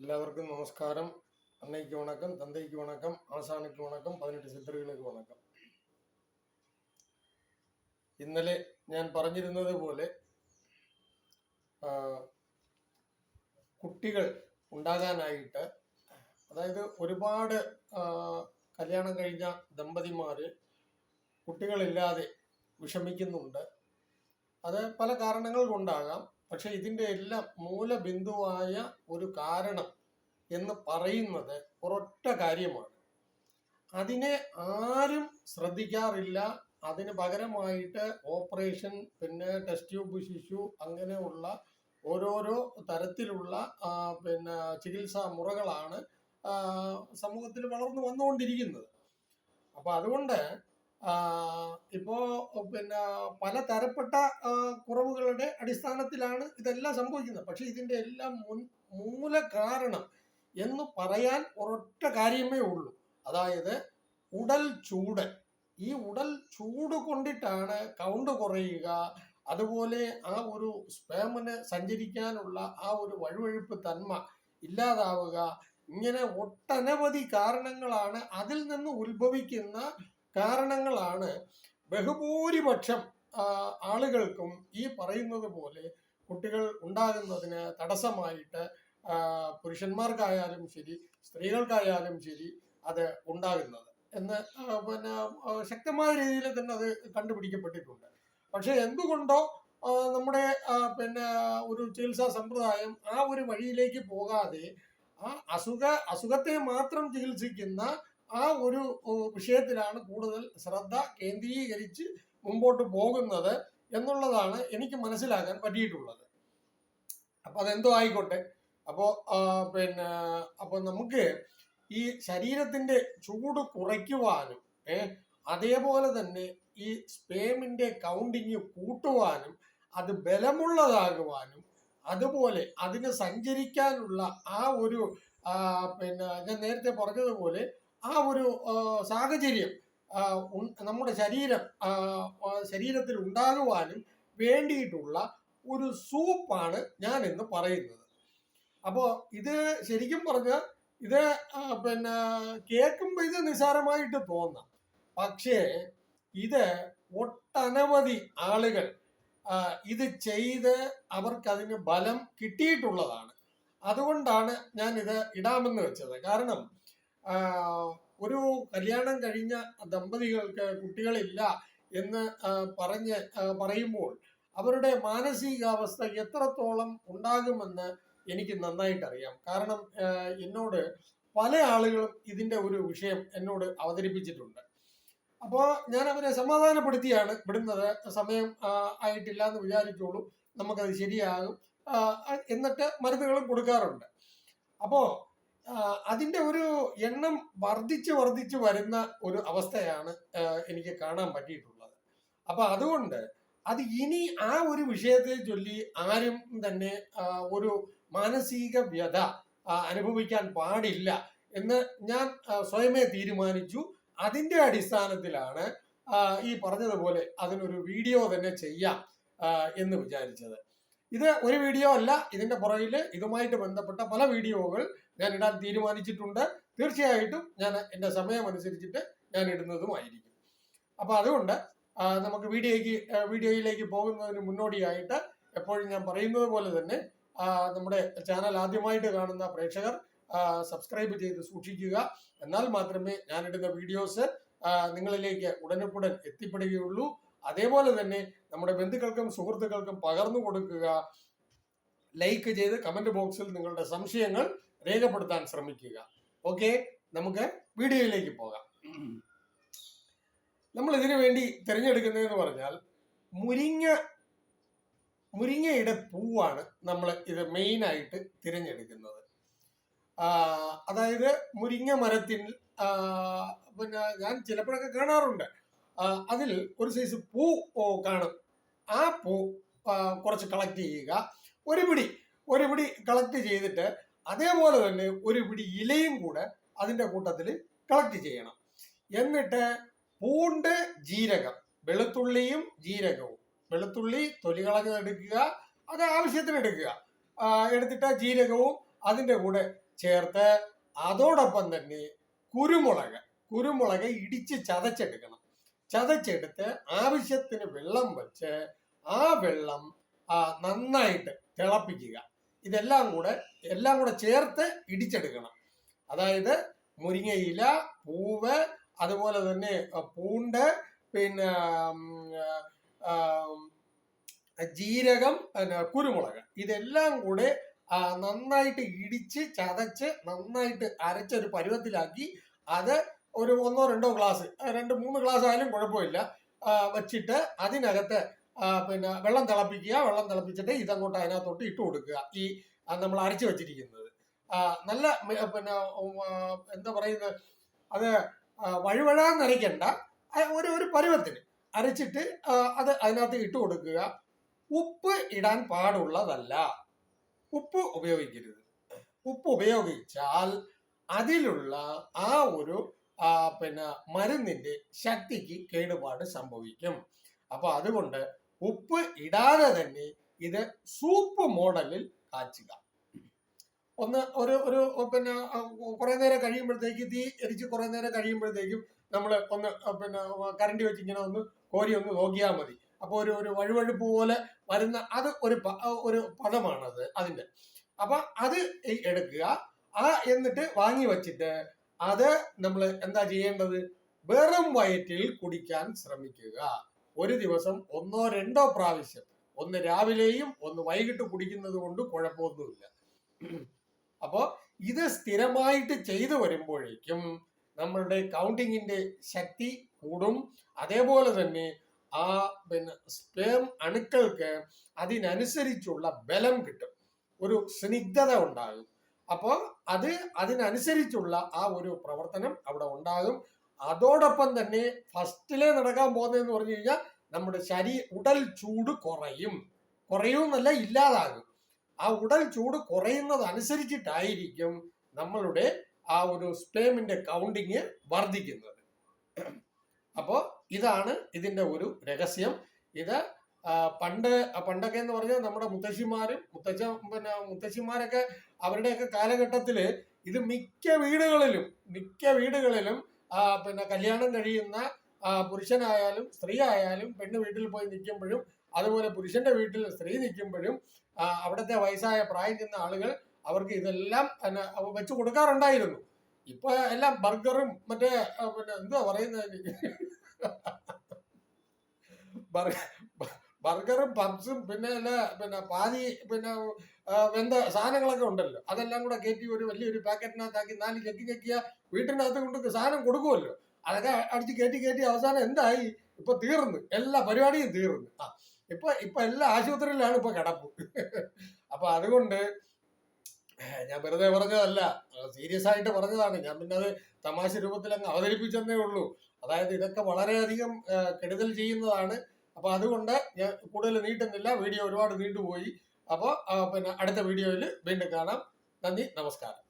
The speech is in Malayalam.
எல்லாருக்கும் நமஸ்காரம் அன்னைக்கு வணக்கம் தந்தைக்கு வணக்கம் ஆசானுக்கு വണക്കം പതിനെട്ട് സിദ്ധറുകൾക്ക് വണക്കം ഇന്നലെ ഞാൻ പറഞ്ഞിരുന്നത് പോലെ ആ, കുട്ടികൾ ഉണ്ടാകാനായിട്ട് അതായത് ഒരുപാട് ആ, കല്യാണം കഴിഞ്ഞ ദമ്പതിമാര് കുട്ടികളില്ലാതെ വിഷമിക്കുന്നുണ്ട് അത് പല കാരണങ്ങൾ കൊണ്ടാകാം പക്ഷെ ഇതിന്റെ എല്ലാം മൂലബിന്ദുവായ ഒരു കാരണം എന്ന് പറയുന്നത് ഒരൊറ്റ കാര്യമാണ്. അതിനെ ആരും ശ്രദ്ധിക്കാറില്ല. അതിന് പകരമായിട്ട് ഓപ്പറേഷൻ പിന്നെ ടെസ്റ്റ് ട്യൂബ് ശിശു അങ്ങനെയുള്ള ഓരോരോ തരത്തിലുള്ള പിന്നെ ചികിത്സാ മുറകളാണ് സമൂഹത്തിൽ വളർന്നു വന്നുകൊണ്ടിരിക്കുന്നത്. അപ്പൊ അതുകൊണ്ട് ഇപ്പോ പിന്നെ പല തരപ്പെട്ട കുറവുകളുടെ അടിസ്ഥാനത്തിലാണ് ഇതെല്ലാം സംഭവിക്കുന്നത്. പക്ഷെ ഇതിന്റെ എല്ലാം മുൻ മൂല കാരണം എന്ന് പറയാൻ ഒരൊറ്റ കാര്യമേ ഉള്ളൂ. അതായത് ഉടൽ ചൂട്. ഈ ഉടൽ ചൂട് കൊണ്ടിട്ടാണ് കൗണ്ട് കുറയുക. അതുപോലെ ആ ഒരു സ്പേമന് സഞ്ചരിക്കാനുള്ള ആ ഒരു വഴുവഴുപ്പ് തന്മ ഇല്ലാതാവുക. ഇങ്ങനെ ഒട്ടനവധി കാരണങ്ങളാണ് അതിൽ നിന്ന് ഉത്ഭവിക്കുന്ന കാരണങ്ങളാണ് ബഹുഭൂരിപക്ഷം ആളുകൾക്കും ഈ പറയുന്നത് പോലെ കുട്ടികൾ ഉണ്ടാകുന്നതിന് തടസ്സമായിട്ട് പുരുഷന്മാർക്കായാലും ശരി സ്ത്രീകൾക്കായാലും ശരി അത് ഉണ്ടാകുന്നത്. എന്ന് പിന്നെ ശക്തമായ രീതിയിൽ തന്നെ അത് കണ്ടുപിടിക്കപ്പെട്ടിട്ടുണ്ട്. പക്ഷെ എന്തുകൊണ്ടോ നമ്മുടെ പിന്നെ ഒരു ചികിത്സാ സമ്പ്രദായം ആ ഒരു വഴിയിലേക്ക് പോകാതെ ആ അസുഖ അസുഖത്തെ മാത്രം ചികിത്സിക്കുന്ന ആ ഒരു വിഷയത്തിലാണ് കൂടുതൽ ശ്രദ്ധ കേന്ദ്രീകരിച്ച് മുമ്പോട്ട് പോകുന്നത് എന്നുള്ളതാണ് എനിക്ക് മനസ്സിലാക്കാൻ പറ്റിയിട്ടുള്ളത്. അപ്പൊ അതെന്തോ ആയിക്കോട്ടെ. അപ്പോ ആ, പിന്നെ അപ്പൊ നമുക്ക് ഈ ശരീരത്തിന്റെ ചൂട് കുറയ്ക്കുവാനും അതേപോലെ തന്നെ ഈ സ്പേമിന്റെ കൗണ്ടിങ് കൂട്ടുവാനും അത് ബലമുള്ളതാകുവാനും അതുപോലെ അതിന് സഞ്ചരിക്കാനുള്ള ആ ഒരു പിന്നെ ഞാൻ നേരത്തെ പറഞ്ഞതുപോലെ ആ ഒരു സാഹചര്യം നമ്മുടെ ശരീരം ശരീരത്തിൽ ഉണ്ടാകുവാനും വേണ്ടിയിട്ടുള്ള ഒരു സൂപ്പാണ് ഞാൻ എന്ന് പറയുന്നത്. അപ്പോൾ ഇത് ശരിക്കും പറഞ്ഞാൽ ഇത് പിന്നെ കേൾക്കുമ്പോൾ ഇത് നിസാരമായിട്ട് തോന്നാം. പക്ഷേ ഇത് ഒട്ടനവധി ആളുകൾ ഇത് ചെയ്ത് അവർക്കതിന് ബലം കിട്ടിയിട്ടുള്ളതാണ്. അതുകൊണ്ടാണ് ഞാൻ ഇത് ഇടാമെന്ന് വെച്ചത്. കാരണം ഒരു കല്യാണം കഴിഞ്ഞ ദമ്പതികൾക്ക് കുട്ടികളില്ല എന്ന് പറഞ്ഞ് പറയുമ്പോൾ അവരുടെ മാനസികാവസ്ഥ എത്രത്തോളം ഉണ്ടാകുമെന്ന് എനിക്ക് നന്നായിട്ട് അറിയാം കാരണം എന്നോട് പല ആളുകളും ഇതിന്റെ ഒരു വിഷയം എന്നോട് അവതരിപ്പിച്ചിട്ടുണ്ട്. അപ്പോൾ ഞാൻ അവരെ സമാധാനപ്പെടുത്തിയാണ് വിടുന്നത്. സമയം ആയിട്ടില്ല എന്ന് വിചാരിച്ചോളൂ. നമുക്കത് ശരിയാകും. എന്നിട്ട് മരുന്നുകളും കൊടുക്കാറുണ്ട്. അപ്പോൾ അതിന്റെ ഒരു എണ്ണം വർദ്ധിച്ച് വർദ്ധിച്ച് വരുന്ന ഒരു അവസ്ഥയാണ് എനിക്ക് കാണാൻ പറ്റിയിട്ടുള്ളത്. അപ്പൊ അതുകൊണ്ട് അത് ഇനി ആ ഒരു വിഷയത്തെ ചൊല്ലി ആരും തന്നെ ഒരു മാനസിക വ്യത അനുഭവിക്കാൻ പാടില്ല എന്ന് ഞാൻ സ്വയമേ തീരുമാനിച്ചു. അതിന്റെ അടിസ്ഥാനത്തിലാണ് ഈ പറഞ്ഞതുപോലെ അതിനൊരു വീഡിയോ തന്നെ ചെയ്യാം എന്ന് വിചാരിച്ചത്. ഇത് ഒരു വീഡിയോ അല്ല ഇതിന്റെ പുറകിൽ ഇതുമായിട്ട് ബന്ധപ്പെട്ട പല വീഡിയോകൾ ഞാൻ ഇടാൻ തീരുമാനിച്ചിട്ടുണ്ട്. തീർച്ചയായിട്ടും ഞാൻ എന്റെ സമയം അനുസരിച്ചിട്ട് ഞാൻ ഇടുന്നതുമായിരിക്കും. അപ്പൊ അതുകൊണ്ട് നമുക്ക് വീഡിയോയ്ക്ക് വീഡിയോയിലേക്ക് പോകുന്നതിന് മുന്നോടിയായിട്ട് എപ്പോഴും ഞാൻ പറയുന്നത് പോലെ തന്നെ നമ്മുടെ ചാനൽ ആദ്യമായിട്ട് കാണുന്ന പ്രേക്ഷകർ സബ്സ്ക്രൈബ് ചെയ്ത് സൂക്ഷിക്കുക. എന്നാൽ മാത്രമേ ഞാനിടുന്ന വീഡിയോസ് നിങ്ങളിലേക്ക് ഉടനുക്കുടൻ എത്തിപ്പെടുകയുള്ളൂ. അതേപോലെ തന്നെ നമ്മുടെ ബന്ധുക്കൾക്കും സുഹൃത്തുക്കൾക്കും പകർന്നു കൊടുക്കുക ലൈക്ക് ചെയ്ത് കമന്റ് ബോക്സിൽ നിങ്ങളുടെ സംശയങ്ങൾ രേഖപ്പെടുത്താൻ ശ്രമിക്കുക. ഓക്കെ നമുക്ക് വീഡിയോയിലേക്ക് പോകാം. നമ്മൾ ഇതിനു വേണ്ടി തിരഞ്ഞെടുക്കുന്നതെന്ന് പറഞ്ഞാൽ മുരിങ്ങ മുരിങ്ങയുടെ പൂവാണ് നമ്മൾ ഇത് മെയിനായിട്ട് തിരഞ്ഞെടുക്കുന്നത്. അതായത് മുരിങ്ങ മരത്തിൽ പിന്നെ ഞാൻ ചിലപ്പോഴൊക്കെ കാണാറുണ്ട്. അതിൽ ഒരു സൈസ് പൂ കാണും. ആ പൂ കുറച്ച് കളക്ട് ചെയ്യുക. ഒരു പിടി ഒരു പിടി കളക്ട് ചെയ്തിട്ട് അതേപോലെ തന്നെ ഒരു പിടി ഇലയും കൂടെ അതിന്റെ കൂട്ടത്തിൽ കളക്ട് ചെയ്യണം. എന്നിട്ട് പൂണ്ട് ജീരകം വെളുത്തുള്ളിയും ജീരകവും വെളുത്തുള്ളി തൊലി കളഞ്ഞെടുക്കുക അത് ആവശ്യത്തിന് എടുക്കുക. എടുത്തിട്ട് ജീരകവും അതിന്റെ കൂടെ ചേർത്ത് അതോടൊപ്പം തന്നെ കുരുമുളക് കുരുമുളക് ഇടിച്ച് ചതച്ചെടുക്കണം. ചതച്ചെടുത്ത് ആവശ്യത്തിന് വെള്ളം വെച്ച് ആ വെള്ളം നന്നായിട്ട് തിളപ്പിക്കുക. ഇതെല്ലാം കൂടെ എല്ലാം കൂടെ ചേർത്ത് ഇടിച്ചെടുക്കണം. അതായത് മുരിങ്ങയില പൂവ് അതുപോലെ തന്നെ പൂണ്ട് പിന്നെ ജീരകം പിന്നെ കുരുമുളക്. ഇതെല്ലാം കൂടെ നന്നായിട്ട് ഇടിച്ച് ചതച്ച് നന്നായിട്ട് അരച്ചൊരു പരുവത്തിലാക്കി അത് ഒരു ഒന്നോ രണ്ടോ ക്ലാസ് രണ്ട് മൂന്ന് ക്ലാസ് ആയാലും കുഴപ്പമില്ല. വെച്ചിട്ട് അതിനകത്ത് പിന്നെ വെള്ളം തിളപ്പിക്കുക. വെള്ളം തിളപ്പിച്ചിട്ട് ഇതങ്ങോട്ട് അതിനകത്തോട്ട് ഇട്ട് കൊടുക്കുക. ഈ നമ്മൾ അരച്ചു വെച്ചിരിക്കുന്നത്. നല്ല പിന്നെ എന്താ പറയുന്നത്? അത് വഴുവഴാൻ നരയ്ക്കണ്ട ഒരു ഒരു പരുവത്തിന് അരച്ചിട്ട് അത് അതിനകത്ത് ഇട്ട് കൊടുക്കുക. ഉപ്പ് ഇടാൻ പാടുള്ളതല്ല. ഉപ്പ് ഉപയോഗിക്കരുത്. ഉപ്പ് ഉപയോഗിച്ചാൽ അതിലുള്ള ആ ഒരു പിന്നെ മരുന്നിന്റെ ശക്തിക്ക് കേടുപാട് സംഭവിക്കും. അപ്പൊ അതുകൊണ്ട് ഉപ്പ് ഇടാതെ തന്നെ ഇത് സൂപ്പ് മോഡലിൽ കാച്ചുക. ഒന്ന് ഒരു ഒരു പിന്നെ ആ, കുറെ നേരം കഴിയുമ്പോഴത്തേക്ക് തീ എരിച്ച് കുറെ നേരം കഴിയുമ്പോഴത്തേക്കും നമ്മൾ ഒന്ന് ആ, പിന്നെ കരണ്ടി വെച്ച് ഇങ്ങനെ ഒന്ന് കോരി ഒന്ന് നോക്കിയാൽ മതി. അപ്പോൾ ഒരു ഒരു വഴുവഴുപ്പ് പോലെ വരുന്ന അത് ഒരു ഒരു പദമാണത് അതിന്റെ അപ്പൊ അത് എടുക്കുക. ആ എന്നിട്ട് വാങ്ങി വെച്ചിട്ട് അത് നമ്മൾ എന്താ ചെയ്യേണ്ടത്? വെറും വയറ്റിൽ കുടിക്കാൻ ശ്രമിക്കുക. ഒരു ദിവസം ഒന്നോ രണ്ടോ പ്രാവശ്യം. ഒന്ന് രാവിലെയും ഒന്ന് വൈകിട്ട് കുടിക്കുന്നത് കൊണ്ട് കുഴപ്പമൊന്നുമില്ല. അപ്പോൾ ഇത് സ്ഥിരമായിട്ട് ചെയ്തു വരുമ്പോഴേക്കും നമ്മളുടെ കൗണ്ടിങ്ങിന്റെ ശക്തി കൂടും. അതേപോലെ തന്നെ ആ പിന്നെ സ്പേം അണുക്കൾക്ക് അതിനനുസരിച്ചുള്ള ബലം കിട്ടും. ഒരു സ്നിഗ്ധത ഉണ്ടാകും. അപ്പോൾ അത് അതിനനുസരിച്ചുള്ള ആ ഒരു പ്രവർത്തനം അവിടെ ഉണ്ടാകും. അതോടൊപ്പം തന്നെ ഫസ്റ്റിലെ നടക്കാൻ പോകുന്നതെന്ന് പറഞ്ഞു കഴിഞ്ഞാൽ നമ്മുടെ ശരീ ഉടൽ ചൂട് കുറയും. കുറയും എന്നല്ല ഇല്ലാതാകും. ആ ഉടൽ ചൂട് കുറയുന്നത് അനുസരിച്ചിട്ടായിരിക്കും നമ്മളുടെ ആ ഒരു സ്പേമിന്റെ കൗണ്ടിങ് വർദ്ധിക്കുന്നത്. അപ്പോ ഇതാണ് ഇതിന്റെ ഒരു രഹസ്യം. ഇത് പണ്ട് പണ്ടൊക്കെ എന്ന് പറഞ്ഞാൽ നമ്മുടെ മുത്തശ്ശിമാരും മുത്തച്ഛ പിന്നെ മുത്തശ്ശിമാരൊക്കെ അവരുടെയൊക്കെ കാലഘട്ടത്തിൽ ഇത് മിക്ക വീടുകളിലും മിക്ക വീടുകളിലും പിന്നെ കല്യാണം കഴിയുന്ന പുരുഷനായാലും സ്ത്രീ ആയാലും പെണ്ണ് വീട്ടിൽ പോയി നിൽക്കുമ്പോഴും അതുപോലെ പുരുഷന്റെ വീട്ടിൽ സ്ത്രീ നിൽക്കുമ്പോഴും അവിടുത്തെ വയസ്സായ പ്രായം ചെന്ന ആളുകൾ അവർക്ക് ഇതെല്ലാം വെച്ച് കൊടുക്കാറുണ്ടായിരുന്നു. ഇപ്പൊ എല്ലാം ബർഗറും മറ്റേ പിന്നെ എന്തുവാ പറയുന്നത് ബർഗറും പബ്സും പിന്നെ പിന്നെ പാതി പിന്നെ വെന്ത സാധനങ്ങളൊക്കെ ഉണ്ടല്ലോ. അതെല്ലാം കൂടെ കയറ്റി ഒരു വലിയൊരു പാക്കറ്റിനകത്താക്കി നാല് ചെക്കി ചെക്കിയ വീട്ടിനകത്ത് കൊണ്ട് സാധനം കൊടുക്കുമല്ലോ അതൊക്കെ അടിച്ച് കയറ്റി കയറ്റി അവസാനം എന്തായി? ഇപ്പൊ തീർന്നു. എല്ലാ പരിപാടിയും തീർന്നു. ആ ഇപ്പൊ ഇപ്പൊ എല്ലാ ആശുപത്രിയിലാണ് ഇപ്പൊ കിടപ്പ്. അപ്പൊ അതുകൊണ്ട് ഞാൻ വെറുതെ പറഞ്ഞതല്ല. സീരിയസ് ആയിട്ട് പറഞ്ഞതാണ്. ഞാൻ പിന്നെ അത് തമാശ രൂപത്തിൽ അങ്ങ് അവതരിപ്പിച്ചെന്നേ ഉള്ളൂ. അതായത് ഇതൊക്കെ വളരെയധികം കെടുതൽ ചെയ്യുന്നതാണ്. അപ്പൊ അതുകൊണ്ട് ഞാൻ കൂടുതൽ നീട്ടുന്നില്ല. വീഡിയോ ഒരുപാട് നീണ്ടുപോയി. അപ്പോൾ പിന്നെ അടുത്ത വീഡിയോയിൽ വീണ്ടും കാണാം. നന്ദി നമസ്കാരം.